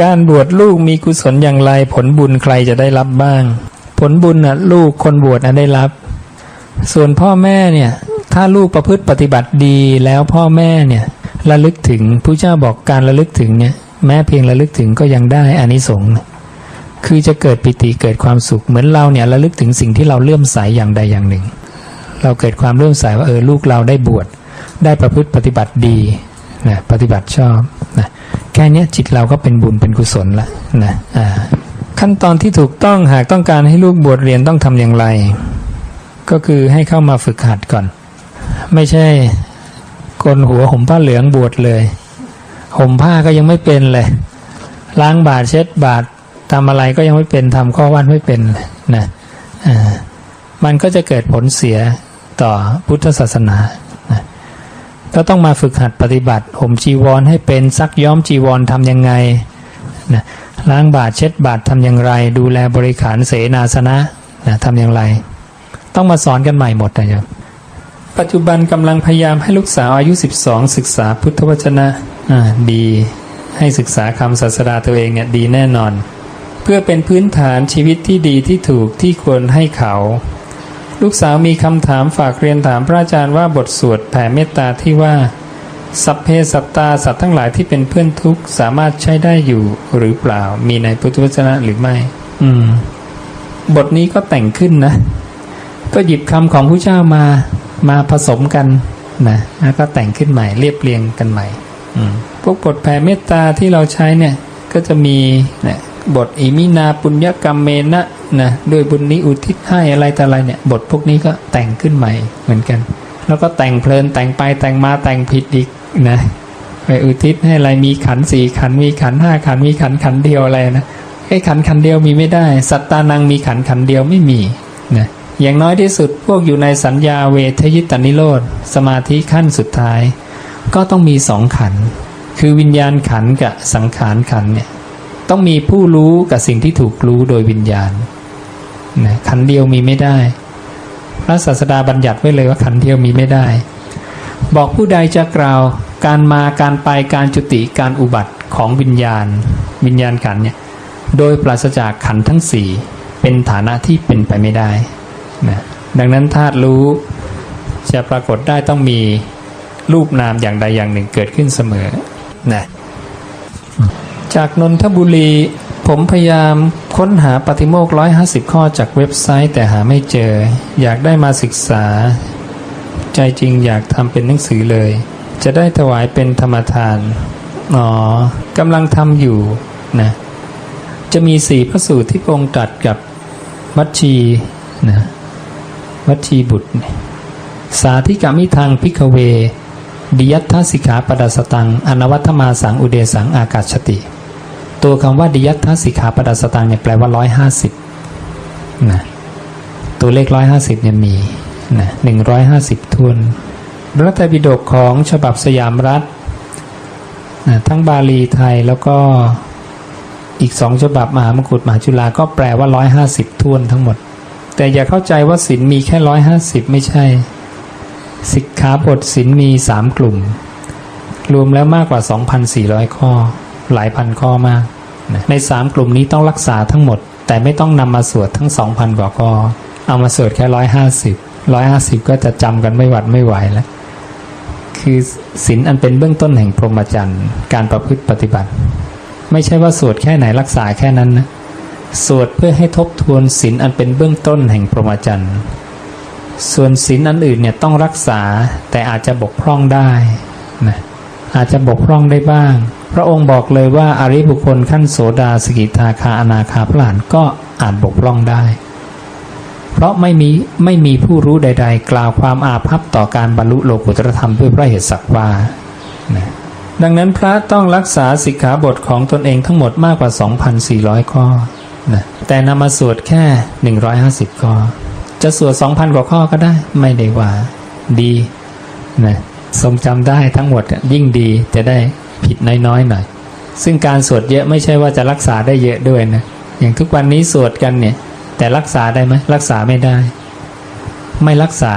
การบวชลูกมีกุศลอย่างไร ผลบุญใครจะได้รับบ้าง ผลบุญน่ะลูกคนบวชนะได้รับ ส่วนพ่อแม่เนี่ย ถ้าลูกประพฤติปฏิบัติดีแล้วพ่อแม่เนี่ยระลึกถึงผู้เจ้าบอกการระลึกถึงเนี่ย แม้เพียงระลึกถึงก็ยังได้อานิสงส์คือจะเกิดปิติเกิดความสุขเหมือนเราเนี่ยระลึกถึงสิ่งที่เราเลื่อมใสอย่างใดอย่างหนึ่ง เราเกิดความเลื่อมใสว่าเออลูกเราได้บวชได้ประพฤติปฏิบัติดีนะปฏิบัติชอบนะ แค่เนี้ยจิตเราก็เป็นบุญเป็นกุศลละนะอ่าขั้นตอนที่ถูกต้องหากต้องการให้ลูกบวชเรียนต้องทำอย่างไร ก็คือให้เข้ามาฝึกหัดก่อน ไม่ใช่กนหัวห่มผ้าเหลืองบวชเลยห่มผ้าก็ยังไม่เป็นเลย ล้างบาทเช็ดบาททำอะไรก็ยังไม่เป็นทำข้อวัดไม่เป็นเลยนะอ่ามันก็จะเกิดผลเสียต่อพุทธศาสนา ก็ต้องมาฝึกหัดปฏิบัติห่มจีวรให้เป็นซักย้อมจีวรทำยังไงนะล้างบาทเช็ดบาททำอย่างไร ดูแลบริขารเสนาสนะนะทำอย่างไร ต้องมาสอนกันใหม่หมดนะครับปัจจุบันกำลังพยายามให้ลูกสาวอายุ 12 ศึกษาพุทธวจนะอ่าดีให้ศึกษาคำศาสดาตัวเองเนี่ยดีแน่นอน เพื่อเป็นพื้นฐานชีวิตที่ดีที่ถูกที่ควรให้เขา ลูกสาวมีคำถามฝากเรียนถามพระอาจารย์ว่าบทสวดแผ่เมตตาที่ว่า สัพเพสัตตาสัตว์ทั้งหลายที่เป็นเพื่อนทุกสามารถใช้ได้อยู่หรือเปล่า มีในพุทธวจนะหรือไม่ อืม บทนี้ก็แต่งขึ้นนะ ก็หยิบคำของผู้เจ้ามามาผสมกันนะแล้วก็แต่งขึ้นใหม่เรียบเรียงกันใหม่อืมพวกบทแผ่เมตตาที่เราใช้เนี่ย ก็จะมีเนี่ย บทอิมินาปุญญกรรมเมนะนะด้วยบุญนี้อุทิศให้อะไรแต่อะไรเนี่ย บทพวกนี้ก็แต่งขึ้นใหม่เหมือนกัน แล้วก็แต่งเพลินแต่งไปแต่งมาแต่งผิดอีกนะไปอุทิศให้อะไรมีขันสี่ขันมีขันห้าขันมีขันขันเดียวอะไรนะไอ้ขันขันเดียวมีไม่ได้ สัตตานังมีขันขันเดียวไม่มีนะอย่างน้อยที่สุดพวกอยู่ในสัญญาเวทยิตานิโรธสมาธิขั้นสุดท้าย ก็ต้องมีสองขัน คือวิญญาณขันกับสังขารขันเนี่ย ต้องมีผู้รู้กับสิ่งที่ถูกรู้โดยวิญญาณนะขันเดียวมีไม่ได้ พระศาสดาบัญญัติไว้เลยว่าขันเดียวมีไม่ได้ บอกผู้ใดจะกล่าว การมาการไปการจุติการอุบัติของวิญญาณ วิญญาณขันเนี่ยโดยปราศจากขันทั้งสี่เป็นฐานะที่เป็นไปไม่ได้นะดังนั้นธาตุรู้จะปรากฏได้ต้องมีรูปนามอย่างใดอย่างหนึ่งเกิดขึ้นเสมอนะ จากนนทบุรี ผมพยายามค้นหาปฏิโมกข์150ข้อจากเว็บไซต์แต่หาไม่เจอ อยากได้มาศึกษา ใจจริงอยากทำเป็นหนังสือเลย จะได้ถวายเป็นธรรมทานอ๋อกำลังทำอยู่นะจะมีสี่พระสูตรที่พระองค์ตรัสกับวัชชีนะวัชชีบุตร สาธิกามิทางพิกเวดิยัตถสิกขาปดัสสตัง อนวัตมาสังอุเดสังอากาศชติ ตัวคำว่าดิยัตถสิกขาปดัสตังเนี่ยแปลว่าร้อยห้าสิบนะตัวเลขร้อยห้าสิบเนี่ยมีนะหนึ่งร้อยห้าสิบทวนรัตบิดกของฉบับสยามรัฐนะทั้งบาลีไทยแล้วก็อีกสองฉบับมหามกุฏมหาจุฬาก็แปลว่าร้อยห้าสิบทวนทั้งหมด แต่อย่าเข้าใจว่าศีลมีแค่ร้อยห้าสิบไม่ใช่ สิกขาบทศีลมีสามกลุ่ม รวมแล้วมากกว่า 2,400 ข้อ หลายพันข้อมาก ในสามกลุ่มนี้ต้องรักษาทั้งหมด แต่ไม่ต้องนำมาสวดทั้ง 2,000 กว่าข้อเอามาสวดแค่150 150ก็จะจำกันไม่หวัดไม่ไหวแล้วคือศีลอันเป็นเบื้องต้นแห่งพรหมจรรย์การประพฤติปฏิบัติ ไม่ใช่ว่าสวดแค่ไหนรักษาแค่นั้นนะสวดเพื่อให้ทบทวนศีลอันเป็นเบื้องต้นแห่งพรหมจรรย์ส่วนศีลอันอื่นเนี่ยต้องรักษาแต่อาจจะบกพร่องได้นะอาจจะบกพร่องได้บ้าง พระองค์บอกเลยว่าอริบุคคลขั้นโสดาสกิทาคาอนาคาพระหลานก็อาจบกพร่องได้ เพราะไม่มีไม่มีผู้รู้ใด ๆ กล่าวความอาภัพต่อการบรรลุโลกุตรธรรมด้วยพระเหตุสักว่านะดังนั้นพระต้องรักษาสิกขาบทของตนเองทั้งหมดมากกว่า 2,400 ข้อนะแต่นำมาสวดแค่ 150 ข้อ จะสวด 2,000 กว่าข้อก็ได้ ไม่ได้ว่า ดีนะทรงจำได้ทั้งหมดยิ่งดีจะได้ ผิดน้อยๆหน่อยซึ่งการสวดเยอะไม่ใช่ว่าจะรักษาได้เยอะด้วยนะอย่างทุกวันนี้สวดกันเนี่ย แต่รักษาได้ไหมรักษาไม่ได้ ไม่รักษา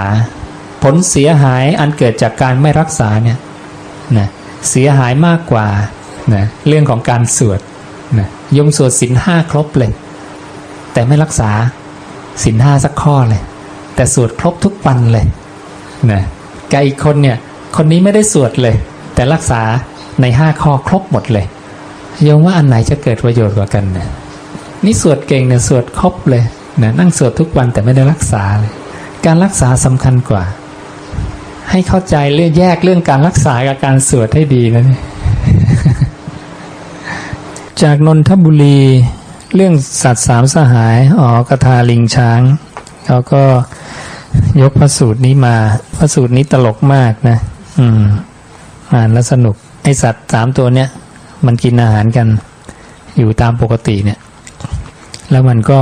ผลเสียหายอันเกิดจากการไม่รักษาเนี่ยนะเสียหายมากกว่านะเรื่องของการสวดนะยมสวดสินห้าครบเลย แต่ไม่รักษาสินห้าสักข้อเลย แต่สวดครบทุกวันเลยนะกับอีกคนเนี่ย คนนี้ไม่ได้สวดเลย แต่รักษา ในห้าข้อครบหมดเลยโยมว่าอันไหนจะเกิดประโยชน์กว่ากันเนี่ยนี่สวดเก่งเนี่ยสวดครบเลยนะนั่งสวดทุกวันแต่ไม่ได้รักษาเลย การรักษาสำคัญกว่า ให้เข้าใจเรื่องแยกเรื่องการรักษากับการสวดให้ดีนะเนี่ยจากนนทบุรีเรื่องสัตว์สามสหายอ๋อกทาลิงช้างเขาก็ยกพระสูตรนี้มา พระสูตรนี้ตลกมากนะ อืม อ่านแล้วสนุก อสัตว์สามตัวเนี้ยมันกินอาหารกัน อยู่ตามปกติเนี่ย แล้วมันก็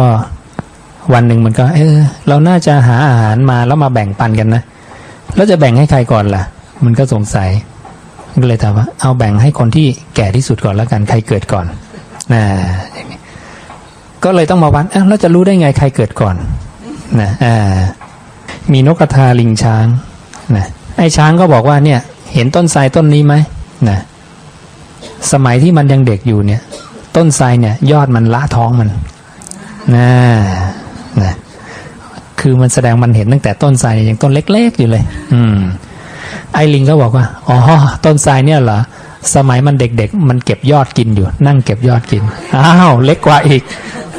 วันหนึ่งมันก็ เออ เราน่าจะหาอาหารมาแล้วมาแบ่งปันกันนะแล้วจะแบ่งให้ใครก่อนล่ะ มันก็สงสัยก็เลยถามว่า เอาแบ่งให้คนที่แก่ที่สุดก่อนแล้วกันใครเกิดก่อนนะอย่างนี้ก็เลยต้องมาวัดอ้าวแล้วจะรู้ได้ไงใครเกิดก่อนนะอ่ามีนกกระทาลิงช้างนะไอ้ช้างก็บอกว่าเนี่ย เห็นต้นไทรต้นนี้ไหม นะสมัยที่มันยังเด็กอยู่เนี่ย ต้นไทรเนี่ย ยอดมันละท้องมันนะนะคือมันแสดงมันเห็นตั้งแต่ต้นไทรยังต้นเล็ก ๆ อยู่เลย อืม ไอลิงก็บอกว่าอ๋อต้นไทรเนี่ยเหรอสมัยมันเด็กๆ มันเก็บยอดกินอยู่ นั่งเก็บยอดกินอ้าวเล็กกว่าอีก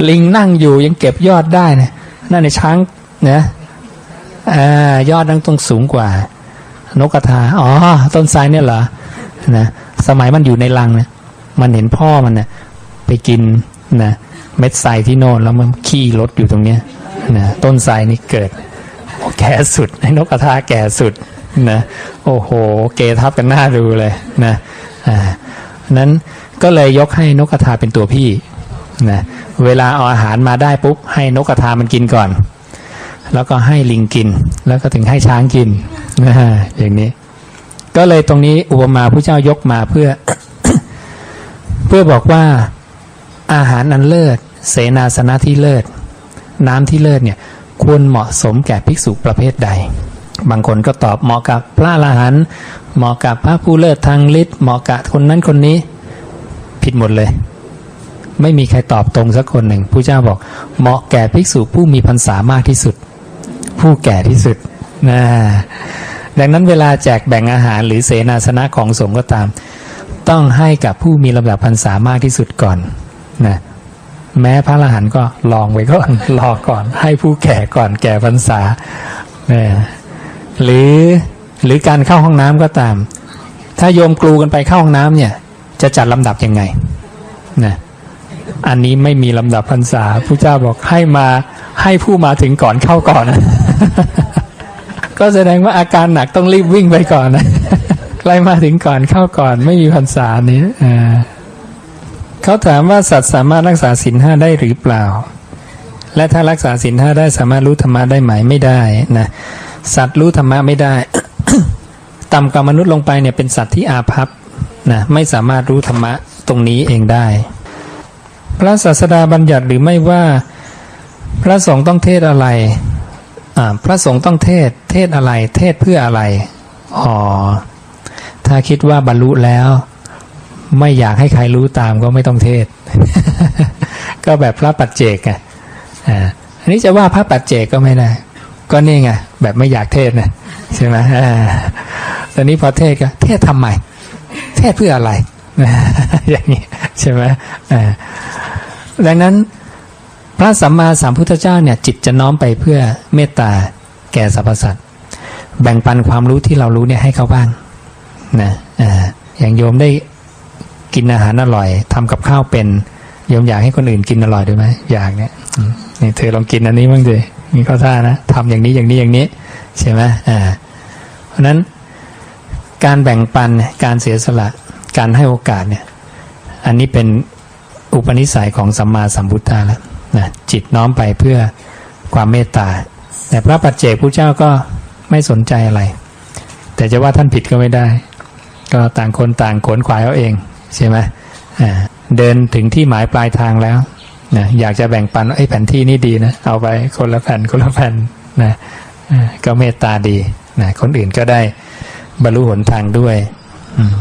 ลิงนั่งอยู่ยังเก็บยอดได้นะนั่นในช้างนะอ่ายอดนั่งต้องสูงกว่า นกกระทาอ๋อต้นไทรเนี่ยเหรอ นะสมัยมันอยู่ในรังนี่ยมันเห็นพ่อมันนะไปกินนะเม็ดทรายที่โน่นแล้วมันขี้รถอยู่ตรงเนี้ยนะต้นไทรนี่เกิดแก่สุดนกกระทาแก่สุดนะโอ้โห เกทับกันหน้าดูเลยนะอ่านั้นก็เลยยกให้นกกระทาเป็นตัวพี่นะเวลาเอาอาหารมาได้ปุ๊บให้นกกระทามันกินก่อน แล้วก็ให้ลิงกิน แล้วก็ถึงให้ช้างกินนะอย่างนี้ ก็เลยตรงนี้อุปมาผู้เจ้ายกมาเพื่อ เพื่อบอกว่าอาหารอันเลิศ เสนาสนะที่เลิศ น้ำที่เลิศเนี่ยควรเหมาะสมแก่ภิกษุประเภทใด บางคนก็ตอบเหมาะกับพระอรหันเหมาะกับพระผู้เลิศทางฤทธิ์เหมาะกับคนนั้นคนนี้ ผิดหมดเลย ไม่มีใครตอบตรงสักคนหนึ่งผู้เจ้าบอก เหมาะแก่ภิกษุผู้มีพรรษามากที่สุด ผู้แก่ที่สุดนะ ดังนั้นเวลาแจกแบ่งอาหารหรือเสนาสนะของสงฆ์ก็ตาม ต้องให้กับผู้มีลำดับพรรษามากที่สุดก่อนนะแม้พระอรหันต์ก็ลองไว้ก่อนรอก่อน ให้ผู้แก่ก่อนแก่พรรษานะหรือหรือการเข้าห้องน้ำก็ตาม ถ้าโยมกลูกันไปเข้าห้องน้ำเนี่ย จะจัดลำดับยังไงนะอันนี้ไม่มีลำดับพรรษาผู้เจ้าบอกให้มาให้ผู้มาถึงก่อนเข้าก่อน ก็แสดงว่าอาการหนักต้องรีบวิ่งไปก่อนนะใกล้มาถึงก่อนเข้าก่อนไม่มีพรรษานี้อ่าเขาถามว่าสัตว์สามารถรักษาศีลห้าได้หรือเปล่า และถ้ารักษาศีลห้าได้สามารถรู้ธรรมะได้ไหมไม่ได้นะสัตว์รู้ธรรมะไม่ได้ ต่ำกว่ามนุษย์ลงไปเนี่ยเป็นสัตว์ที่อาภัพนะไม่สามารถรู้ธรรมะตรงนี้เองได้ พระศาสดาบัญญัติหรือไม่ว่า พระสงฆ์ต้องเทศอะไร พระสงฆ์ต้องเทศ เทศอะไร เทศเพื่ออะไร อ๋อ ถ้าคิดว่าบรรลุแล้ว ไม่อยากให้ใครรู้ตามก็ไม่ต้องเทศ ก็แบบพระปัจเจกไงอ่าอันนี้จะว่าพระปัจเจกก็ไม่ได้ ก็นี่ไงแบบไม่อยากเทศนะใช่ไหมตอนนี้พอเทศก็เทศทำไม เทศเพื่ออะไร อย่างนี้ใช่ไหมดังนั้น พระสัมมาสัมพุทธเจ้าเนี่ยจิตจะน้อมไปเพื่อเมตตาแก่สรรพสัตว์แบ่งปันความรู้ที่เรารู้เนี่ยให้เขาบ้างนะอย่างโยมได้กินอาหารอร่อยทำกับข้าวเป็นโยมอยากให้คนอื่นกินอร่อยด้วยไหมอยากเนี่ยนี่เธอลองกินอันนี้บ้างดิมีข้อท่านะทำอย่างนี้อย่างนี้อย่างนี้ใช่ไหมอ่าเพราะฉะนั้นการแบ่งปันการเสียสละการให้โอกาสเนี่ย อันนี้เป็นอุปนิสัยของสัมมาสัมพุทธะแล้ว นะจิตน้อมไปเพื่อความเมตตา แต่พระปัจเจกผู้เจ้าก็ไม่สนใจอะไร แต่จะว่าท่านผิดก็ไม่ได้ ก็ต่างคนต่างขนขวายเอาเองใช่ไหมเดินถึงที่หมายปลายทางแล้วนะอยากจะแบ่งปันไอ้แผ่นที่นี่ดีนะเอาไปคนละแผ่นคนละแผ่นนะก็เมตตาดีนะคนอื่นก็ได้บรรลุหนทางด้วย อืม